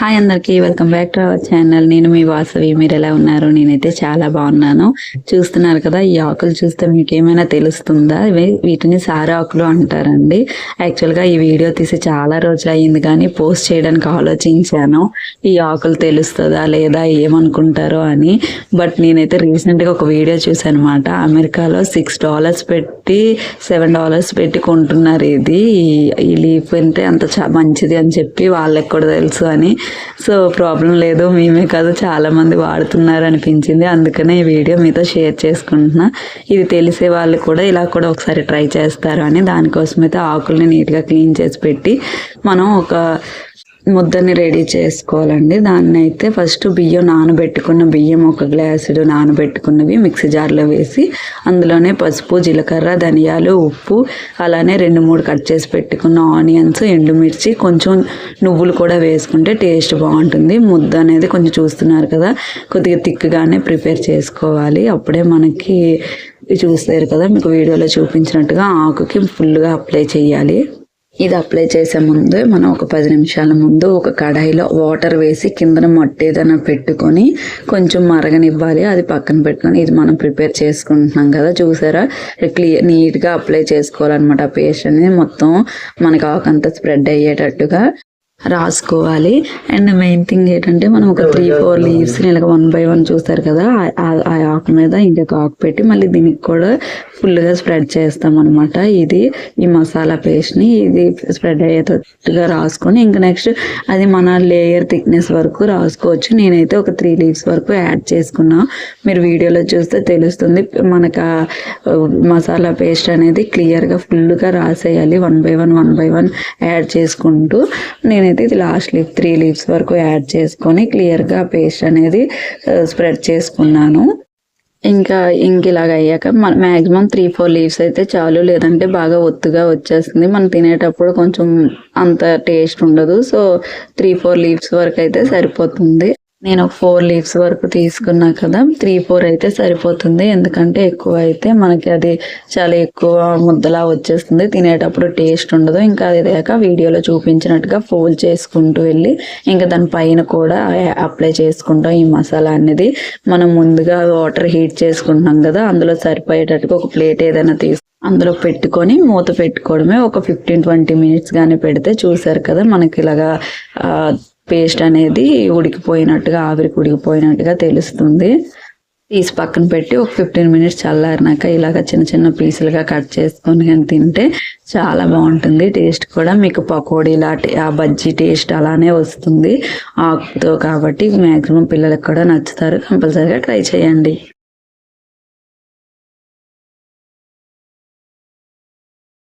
Hi అందరికీ welcome back to our channel నేను మీ వాసవి మీరు ఎలా ఉన్నారు? నేనైతే చాలా బాగున్నాను. చూస్తున్నారు కదా ఈ ఆకులు చూస్తే మీకు ఏమైనా తెలుస్తుందా? ఇవి- వీటిని సారా ఆకులు అంటారండి. యాక్చువల్గా ఈ వీడియో తీసి చాలా రోజులు అయ్యింది కానీ పోస్ట్ చేయడానికి ఆలోచించాను. ఈ ఆకులు తెలుస్తుందా లేదా ఏమనుకుంటారో అని. బట్ నేనైతే రీసెంట్గా ఒక వీడియో చూసాను అనమాట అమెరికాలో సిక్స్ డాలర్స్ పెట్టి సెవెన్ డాలర్స్ పెట్టి కొంటున్నారు ఇది. ఈ- ఈ లీఫ్ అంటే అంత చా- మంచిది అని చెప్పి వాళ్ళకి కూడా తెలుసు అని. సో ప్రాబ్లం లేదు మేమే కాదు చాలామంది వాడుతున్నారు అనిపించింది. అందుకనే ఈ వీడియో మీతో షేర్ చేసుకుంటున్నా. ఇది తెలిసే వాళ్ళు కూడా ఇలా కూడా ఒకసారి ట్రై చేస్తారు అని దానికోసమైతే ఆకులని ఆకుల్ని నీట్గా క్లీన్ చేసి పెట్టి మనం ఒక ముద్దని రెడీ చేసుకోవాలండి. దాన్ని అయితే ఫస్ట్ బియ్యం నానబెట్టుకున్న బియ్యం ఒక గ్లాసుడు నానబెట్టుకున్నవి మిక్సీ జార్లో వేసి అందులోనే పసుపు జీలకర్ర ధనియాలు ఉప్పు అలానే రెండు మూడు కట్ చేసి పెట్టుకున్న ఆనియన్స్ ఎండుమిర్చి కొంచెం నువ్వులు కూడా వేసుకుంటే టేస్ట్ బాగుంటుంది. ముద్ద అనేది కొంచెం చూస్తున్నారు కదా కొద్దిగా తిక్కుగానే ప్రిపేర్ చేసుకోవాలి. అప్పుడే మనకి చూస్తారు కదా మీకు వీడియోలో చూపించినట్టుగా ఆకుకి ఫుల్గా అప్లై చేయాలి. ఇది అప్లై చేసే ముందు మనం ఒక పది నిమిషాల ముందు ఒక కడాయిలో వాటర్ వేసి కిందన మట్టి ఏదైనా పెట్టుకొని కొంచెం మరగనివ్వాలి. అది పక్కన పెట్టుకొని ఇది మనం ప్రిపేర్ చేసుకుంటున్నాం కదా. చూసారా? క్లియర్ నీట్గా అప్లై చేసుకోవాలన్నమాట ఆ పేస్ట్ అనేది. మొత్తం మనకు ఆకంతా స్ప్రెడ్ అయ్యేటట్టుగా రాసుకోవాలి. అండ్ మెయిన్ థింగ్ ఏంటంటే మనం ఒక త్రీ ఫోర్ లీవ్స్ ఇలాగ వన్ బై వన్ చూస్తారు కదా ఆ- ఆ- ఆకు మీద ఇంకొక ఆకు పెట్టి మళ్ళీ దీనికి కూడా ఫుల్గా స్ప్రెడ్ చేస్తాం అనమాట ఇది ఈ మసాలా పేస్ట్ని ఇది స్ప్రెడ్ అయ్యేటట్టుగా రాసుకొని ఇంకా నెక్స్ట్ అది మన లేయర్ థిక్నెస్ వరకు రాసుకోవచ్చు. నేనైతే ఒక త్రీ లీవ్స్ వరకు యాడ్ చేసుకున్నా. మీరు వీడియోలో చూస్తే తెలుస్తుంది మనకు మసాలా పేస్ట్ అనేది క్లియర్గా ఫుల్గా రాసేయాలి. One by one one by one add చేసుకుంటూ. నేను అనేది ఇది లాస్ట్ లీఫ్ త్రీ లీవ్స్ వరకు యాడ్ చేసుకొని క్లియర్గా పేస్ట్ అనేది స్ప్రెడ్ చేసుకున్నాను. ఇంకా ఇంక ఇలాగ అయ్యాక మన మ్యాక్సిమం త్రీ ఫోర్ లీవ్స్ అయితే చాలు లేదంటే బాగా ఒత్తుగా వచ్చేస్తుంది. మనం తినేటప్పుడు కొంచెం అంత టేస్ట్ ఉండదు. సో త్రీ ఫోర్ లీవ్స్ వరకు అయితే సరిపోతుంది. నేను ఫోర్ లీవ్స్ వరకు తీసుకున్నా కదా త్రీ ఫోర్ అయితే సరిపోతుంది. ఎందుకంటే ఎక్కువ అయితే మనకి అది చాలా ఎక్కువ ముద్దలా వచ్చేస్తుంది. తినేటప్పుడు టేస్ట్ ఉండదు. ఇంకా అది లేక వీడియోలో చూపించినట్టుగా ఫోల్డ్ చేసుకుంటూ వెళ్ళి ఇంకా దాని పైన కూడా అప్లై చేసుకుంటాం ఈ మసాలా అనేది. మనం ముందుగా వాటర్ హీట్ చేసుకుంటున్నాం కదా అందులో సరిపోయేటట్టుగా ఒక ప్లేట్ ఏదైనా తీసుకు అందులో పెట్టుకొని మూత పెట్టుకోవడమే. ఒక ఫిఫ్టీన్ ట్వంటీ మినిట్స్ కానీ పెడితే చూసారు కదా మనకి ఇలాగా పేస్ట్ అనేది ఉడికిపోయినట్టుగా ఆవిరికి ఉడికిపోయినట్టుగా తెలుస్తుంది. తీసి పక్కన పెట్టి ఒక ఫిఫ్టీన్ మినిట్స్ చల్లారినాక ఇలాగ చిన్న చిన్న పీసులుగా కట్ చేసుకొని కానీ తింటే చాలా బాగుంటుంది. టేస్ట్ కూడా మీకు పకోడీ లాంటి ఆ బజ్జీ టేస్ట్ అలానే వస్తుంది. ఆకుతో కాబట్టి మ్యాక్సిమం పిల్లలకు కూడా నచ్చుతారు. కంపల్సరీగా ట్రై చేయండి.